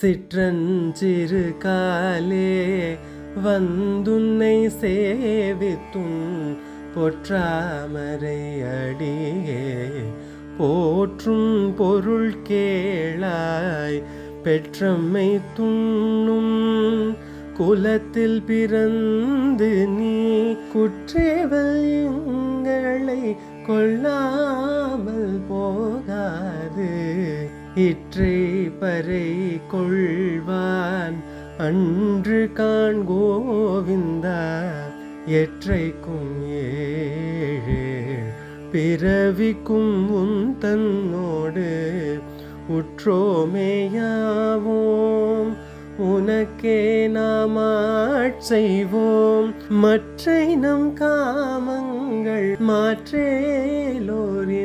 சிற்றஞ்சிறு காலே வந்துன்னை சேவித்துன் பொற்றாமரை அடியே. போற்றும் பொருள் கேளாய் பெற்றம்மை துண்ணும் குலத்தில் பிறந்து நீ குற்றேவல் எங்களை கொள்ளாமல் போ. இற்றே பறை கொள்வான். அன்று காண் கோவிந்தா எற்றைக்கும் ஏழு. பிறவிக்கும் உன் தன்னோடு உற்றோமேயாவோம். உனக்கே நாம் செய்வோம். மற்றை நம் காமங்கள் மாற்றேலோரி.